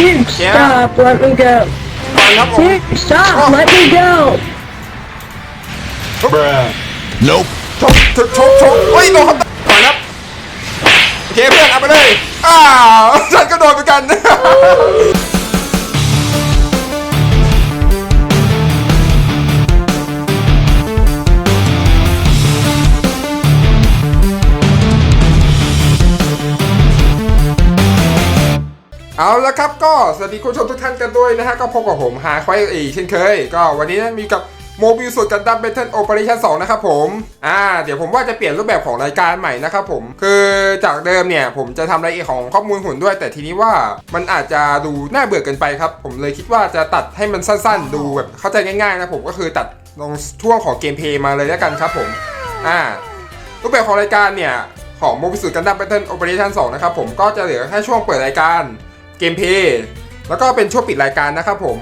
Dude, Yeah. stop. Let me go. ฟังครับผม Dude, stop. Let me go. Bruh. Nope. ชกชกชกชกเฮ้ยโดนครับก่อนครับโอเคเพื่อนเอาไปเลย อ้าวฉันก็โดนเหมือนกัน เอาละครับก็สวัสดีคุณผู้ชมทุกท่านกันด้วยนะฮะก็พบกับผมหาควายอีกเช่นเคย ก็วันนี้นะมีกับโมบิลสุดกันดั้มเบทเทิลโอเปอเรชั่น2นะครับผม อ่า เดี๋ยวผมว่าจะเปลี่ยนรูปแบบของรายการใหม่นะครับผม คือจากเดิมเนี่ย ผมจะทำรายละเอียดของข้อมูลหุ่นด้วย แต่ทีนี้ว่ามันอาจจะดูน่าเบื่อเกินไปครับ ผมเลยคิดว่าจะตัดให้มันสั้นๆ ดูแบบเข้าใจง่ายๆนะผมก็คือตัดลงช่วงของเกมเพย์มาเลยแล้วกันครับผม อ่า รูปแบบของรายการเนี่ย ของโมบิสุดกันดั้มแบทเทิลโอเปอเรชั่น2นะครับผมก็จะเหลือแค่ช่วงเปิดรายการ เกมเพย์แล้วก็เป็นช่วงปิดรายการนะครับผม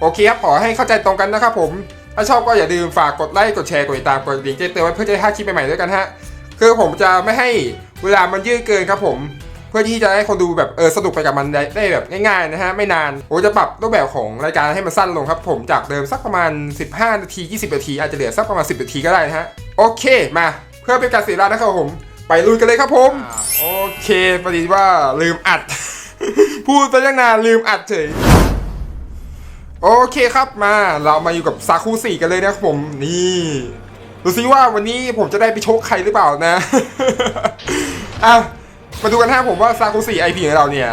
โอเคครับขอให้เข้าใจตรงกันนะครับผมถ้าชอบก็อย่าลืมฝากกดไลค์กดแชร์กดติดตามกดกระดิ่งแจ้งเตือนไว้เพื่อจะได้พลาดคลิปใหม่ๆด้วยกันฮะคือผมจะไม่ให้เวลามันยืดเกินครับผมเพื่อที่จะให้คนดูแบบเออสนุกไปกับมันได้ได้แบบง่ายๆนะฮะไม่นานผมจะปรับรูปแบบของรายการให้มันสั้นลงครับผมจากเดิมสักประมาณ 15 นาที 20 นาที อาจจะเหลือสักประมาณ 10 นาทีก็ได้นะฮะโอเคมาเพื่อเป็นการเสียเวลานะครับผม ไปลุยกันเลยครับผม โอเคพอดีว่าลืมอัด พูดไปตั้งนานลืมอัดเฉยโอเคครับมาเรามาอยู่กับซาคูสี่กันเลยนะครับผมนี่ดูซิว่าวันนี้ผมจะได้ไปโชคใครหรือเปล่านะอะมาดูกันฮะผมว่าซาคูสี่ไอพีของเราเนี่ย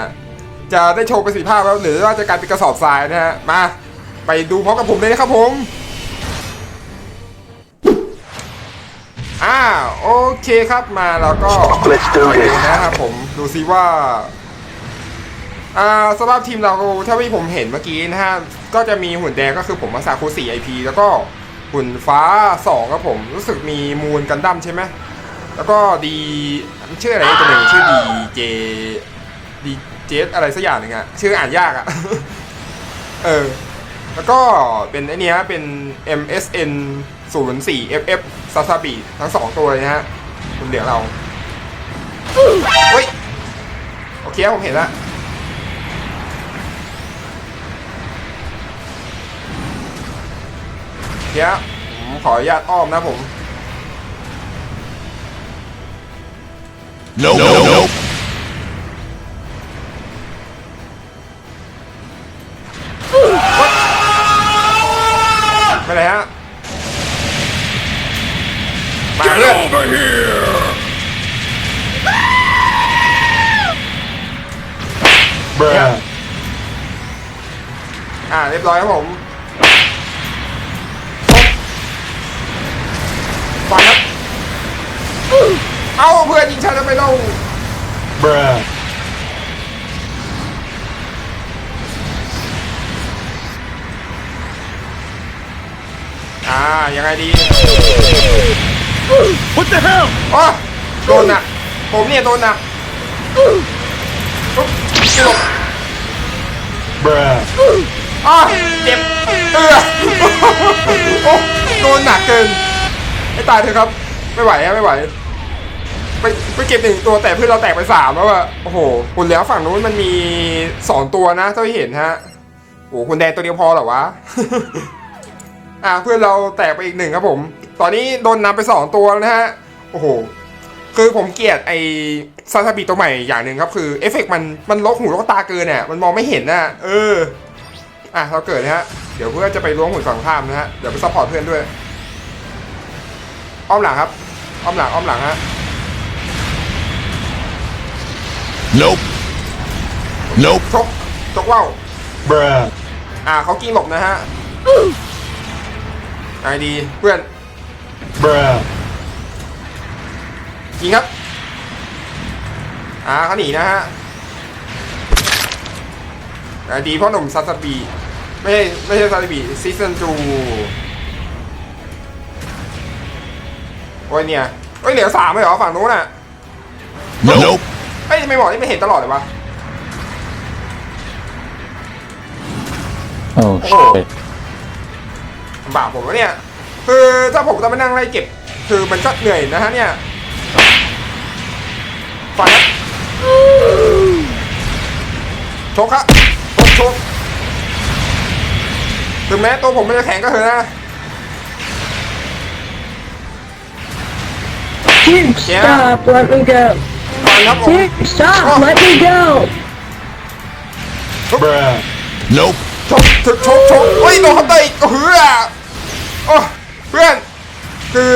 จะได้โชว์ประสิทธิภาพแล้วหรือว่าจะกลายเป็นกระสอบทรายนะฮะมาไปดูพร้อมกับผมเลยนะครับผมอ่าโอเคครับมาแล้วก็ Let's do ไปดู this. นะครับผมดูซิว่า อ่าสภาพทีมเราถ้าที่ผมเห็นเมื่อกี้นะฮะก็จะมีหุ่นแดงก็คือผมมาซาคุ4 IP แล้วก็หุ่นฟ้า2ครับผม รู้สึกมีมูลกันดั้มใช่ไหมแล้วก็ดีชื่ออะไรตัวหนึ่งชื่อดีเจดีเจอะไรสักอย่างหนึ่งอะชื่ออ่านยากอะเออแล้วก็เป็นไอเนี้ยเป็น MSN 04 FF ซาซาบิทั้งสองตัวเลยนะฮะหุ่นเหลืองเราเฮ้ยโอเคผมเห็นแล้ว เดี๋ยวผมขออนุญาตอ้อมนะผม Nope. Nope. Nope. ไม่เลยฮะ มาเพื่อน Over here. Bruh. อ่าเรียบร้อยครับผม ฟังครับเอ้าเพื่อนยิงฉันทำไมเล่า Bruh. อ่ายังไงดี What the hell? อ๋อโดนหนักผมเนี่ยโดนหนักปุ๊บหลบ Bruh. อ๋อเจ็บเออโอ้โดนหนักเกิน ให้ตายเถอะครับ ไม่ไหวอะไม่ไหว ไปไปเก็บหนึ่งตัวแต่เพื่อนเราแตกไปสามแล้วอะโอ้โหคุณแล้วฝั่งนู้นมันมีสองตัวนะเท่าที่เห็นฮะโอ้โหคุณแดงตัวเดียวพอเหรอวะ อะเพื่อนเราแตกไปอีกหนึ่งครับผม ตอนนี้โดนนำไปสองตัวแล้วนะฮะ โอ้โห คือผมเกลียดไอซาซาบิตัวใหม่อย่างหนึ่งครับคือเอฟเฟกต์มันมันลกหูลกตาเกินเนี่ยมันมองไม่เห็นน่ะเออ อะเราเกิดนะฮะ เดี๋ยวเพื่อนจะไปล้วงหุ่นฝั่งข้ามนะฮะ เดี๋ยวไปซัพพอร์ตเพื่อนด้วย อ้อมหลังครับ อ้อมหลัง อ้อมหลังฮะ Nope. Nope. ชก ชกว่าว Bruh. อ่าเขากิ้งหลบนะฮะไอดีเพื่อน Bruh. ยิงครับ อ่าเขาหนีนะฮะไอดีพ่อหนุ่มซาซาบิไม่ใช่ไม่ใช่ซาซาบิซีซันจู โอ้ยเนี่ยเอ้ยเหลือสามเลยเหรอฝั่งนู้นน่ะ Nope. เอ้ยทำไมบอกนี่ไม่เห็นตลอดเลยวะ Oh shit. ลำบากผมวะเนี่ย คือถ้าผมต้องไปนั่งไล่เก็บ คือมันก็เหนื่อยนะฮะเนี่ยฟังครับชกครับชกชกถึงแม้ตัวผมไม่จะแข็งก็เถอะนะ Dude, Yeah. stop. Let me go. ฟันครับผม Dude, stop. Let me go. Bruh. Nope. ชกชกชกชกเฮ้ยโดนเขาเตะอีกเฮือโอ้เพื่อน คือ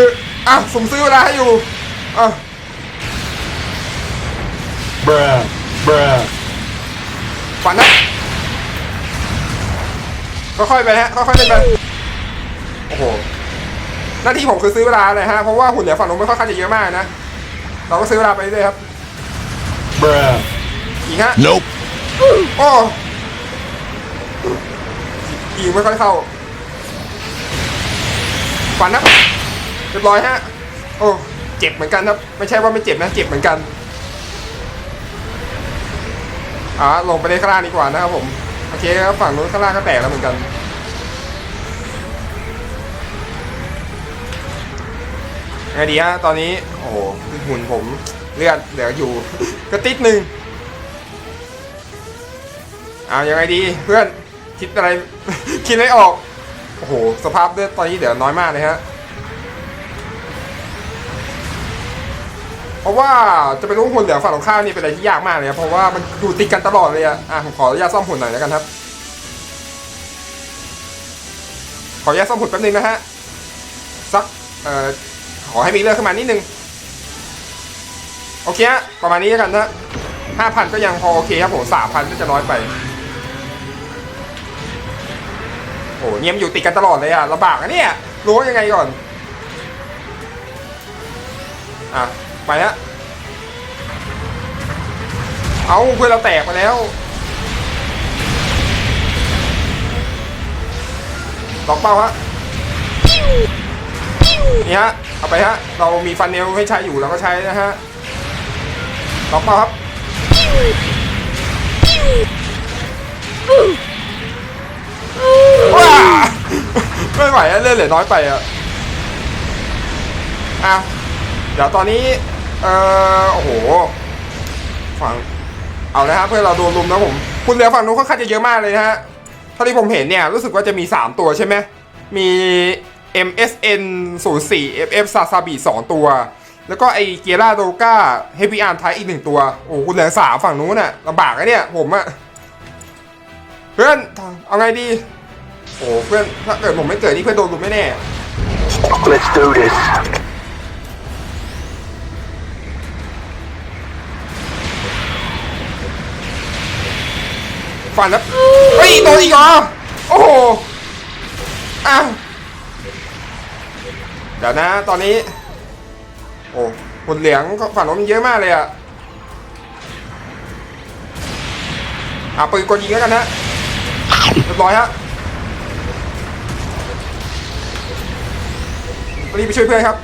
อะผมซื้อเวลาให้อยู่อะ Bruh. Bruh. ฝันนะค่อยๆไปฮะค่อยๆเล่นไปโอ้โห หน้าที่ผมคือซื้อเวลาเลยฮะเพราะว่าหุ่นเหลือฝั่งนู้นไม่ค่อยข้างจะเยอะมากนะเราก็ซื้อเวลาไปเรื่อยๆครับ Bruh. อีกฮะ Nope. โอ้ยิงไม่ค่อยเข้าฝันนะเรียบร้อยฮะโอ้เจ็บเหมือนกันครับ ไม่ใช่ว่าไม่เจ็บนะเจ็บเหมือนกันอ่าลงไปในข้างล่างดีกว่านะครับผมโอเคครับฝั่งนู้นข้างล่างก็แตกแล้วเหมือนกัน ไงดีฮะตอนนี้ โอ้โหหุ่นผมเลือดเหลืออยู่ กระติดหนึ่งเอายังไงดีเพื่อนคิดอะไร คิดไม่ออก โอ้โห สภาพเลือดตอนนี้เหลือน้อยมากเลยฮะเพราะว่าจะไปรู้หุ่นเหลือฝั่งตรงข้ามนี่เป็นอะไรที่ยากมากเลยครับเพราะว่ามันอยู่ติดกันตลอดเลยอะอะผมขออนุญาตซ่อมหุ่นหน่อยแล้วกันครับ ขออนุญาตซ่อมหุ่นแป๊บนึงนะฮะสักเอ่อ ขอให้มีเลือดขึ้นมานิดนึง โอเคฮะประมาณนี้แล้วกันนะห้าพันก็ยังพอโอเคครับผมสามพันก็จะน้อยไปโอ้เงียมนอยู่ติดกันตลอดเลยอะลำบากอะเนี่ยรู้ยังไงก่อน อะ ไปฮะเอาเพื่อนเราแตกไปแล้วล็อกเป้าฮะ นี่ฮะ เอาไปฮะ เรามีฟันเนลให้ใช้อยู่เราก็ใช้นะฮะล็อกเป้าครับว้าไม่ไหวอะเล่นเหลือน้อยไปอะอะเดี๋ยวตอนนี้ เอ่อ โอ้โห ฝั่ง เอาละฮะเพื่อนเราโดนลุมนะผม คุณเหลือฝั่งนู้นค่อนข้างจะเยอะมากเลยนะฮะ เท่าที่ผมเห็นเนี่ยรู้สึกว่าจะมี 3 ตัวใช่ไหม มี MSN 0 4 FF ซาซาบิ2ตัว แล้วก็ไอเกียร่าโดกาเฮฟวี่อาร์ไทอีกหนึ่งตัว โอ้คุณเหลือสามฝั่งนู้นน่ะลำบากอะเนี่ย ผมอะเพื่อน เอาไงดี โอ้เพื่อนถ้าเกิดผมไม่เกิดนี่เพื่อนโดนลุมแน่ๆ Let's do this. ฝันแล้วเฮ้ยโดนอีกเหรอ โอ้โหอ้าวเดี๋ยวนะ ตอนนี้ โอ้หุ่นเหลียงฝั่งโน้นมันเยอะมากเลยอะอะปืนกดยิงแล้วกันนะเรียบร้อยฮะรีบไปช่วยเพื่อนครับ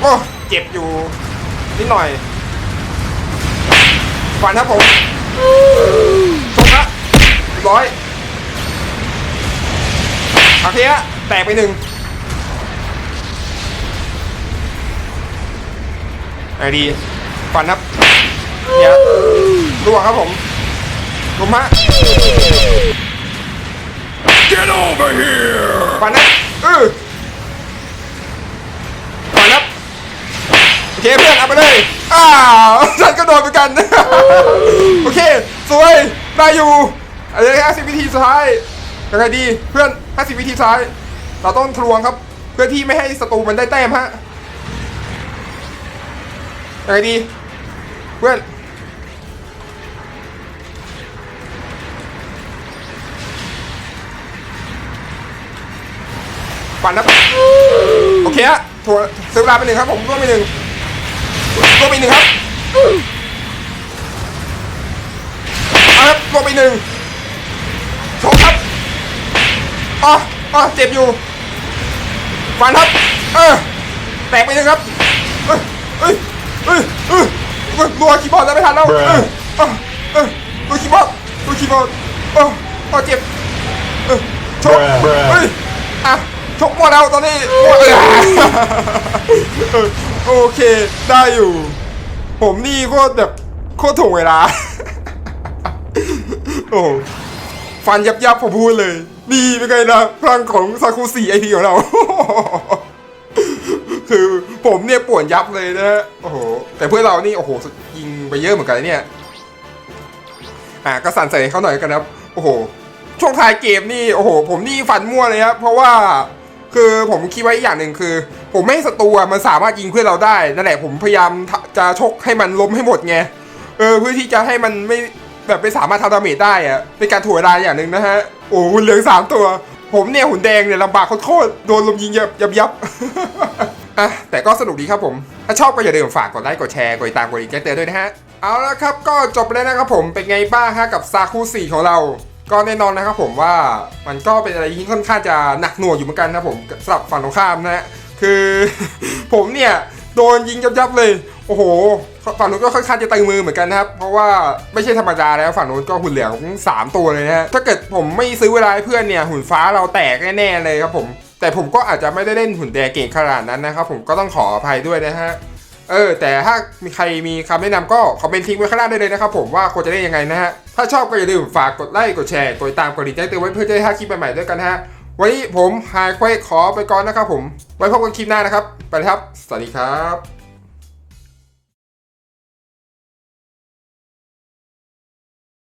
โอ้ เจ็บอยู่ นิดหน่อยฝันครับผมชกละร้อยโอเคฮะ แตกไปหนึ่งไอดีฝันครับเนี่ยรัวครับผมลุมฮะ Get over here. ฝันนะเออฝันครับโอเคเพื่อนเอาไปเลย อ้าวฉันก็โดนเหมือนกัน โอเค สวย ได้อยู่อะไรห้าสิบวิธีสุดท้ายยังไงดี เพื่อนห้าสิบวิธีสุดท้าย เราต้องทะลวงครับ เพื่อที่ไม่ให้ศัตรูมันได้แต้มฮะยังไงดี เพื่อนปั่นนะโอเคฮะถั่วซื้อเวลาไปหนึ่งครับผมร่วมไปหนึ่งร่วมไปหนึ่งครับเอาครับร่วมไปหนึ่งโชกครับอ๋ออ๋อเจ็บอยู่ ฟันครับ เออ แตกไปหนึ่งครับเอ้ยเอ้ยเอ้ยเอ้ยเอ้ยรัวคีย์บอร์ดแล้วไม่ทันแล้ว เออเออเออรัวคีย์บอร์ดรัวคีย์บอร์ดเออเออเจ็บ เออชก Bruh, bruh. เฮ้ยอะชกหมดแล้วตอนนี้หมดเลยเออโอเค ได้อยู่ ผมนี่โคตรแบบโคตรถ่วงเวลา โอ้โหฟันยับยับผมพูดเลย นี่เป็นไงนะพลังของซาคุสีไอพีของเรา คือผมเนี่ยป่วนยับเลยนะฮะโอ้โห แต่เพื่อนเรานี่โอ้โหยิงไปเยอะเหมือนกันเนี่ย อะก็สั่นใส่เขาหน่อยกันนะโอ้โห ช่วงท้ายเกมนี่โอ้โห ผมนี่ฟันมั่วเลยครับเพราะว่าคือผมคิดไว้อย่างหนึ่งคือ ผมไม่ให้ศัตรูมันสามารถยิงเพื่อนเราได้นั่นแหละผมพยายามจะชกให้มันล้มให้หมดไงเออเพื่อที่จะให้มันไม่ แบบไม่สามารถทำดาเมจได้อะเป็นการถ่วงเวลาอย่างหนึ่งนะฮะ โอ้หุ่นเหลืองสามตัว ผมเนี่ยหุ่นแดงเนี่ยลำบากโคตรโดนลมยิงยับยับยับอะแต่ก็สนุกดีครับผม ถ้าชอบก็อย่าลืมฝากกดไลค์กดแชร์กดติดตามกดอีกแจ้งเตือนด้วยนะฮะ เอาละครับก็จบไปแล้วนะครับผมเป็นไงบ้างฮะกับซาคุสี่ของเราก็แน่นอนนะครับผมว่ามันก็เป็นอะไรที่ค่อนข้างจะหนักหน่วงอยู่เหมือนกันนะผมสำหรับฝั่งตรงข้ามนะฮะคือ ผมเนี่ย โดนยิงยับๆเลย โอ้โห ฝั่งนู้นก็ค่อนข้างจะตึงมือเหมือนกันนะครับ เพราะว่าไม่ใช่ธรรมดาแล้วฝั่งนู้นก็หุ่นเหลืองสามตัวเลยนะฮะ ถ้าเกิดผมไม่ซื้อเวลาให้เพื่อนเนี่ยหุ่นฟ้าเราแตกแน่ๆเลยครับผม แต่ผมก็อาจจะไม่ได้เล่นหุ่นแดงเก่งขนาดนั้นนะครับผมก็ต้องขออภัยด้วยนะฮะ เออ แต่ถ้ามีใครมีคำแนะนำก็คอมเมนต์ทิ้งไว้ข้างล่างได้เลยนะครับผมว่าควรจะเล่นยังไงนะฮะ ถ้าชอบก็อย่าลืมฝากกดไลค์ กดแชร์ กดติดตาม กดดิ่งแจ้งเตือนไว้เพื่อจะได้ถ้าคลิปใหม่ๆด้วยกันนะฮะ วันนี้ผมไฮเควขอไปก่อนนะครับผม ไว้พบกันคลิปหน้านะครับ ไปครับ สวัสดีครับ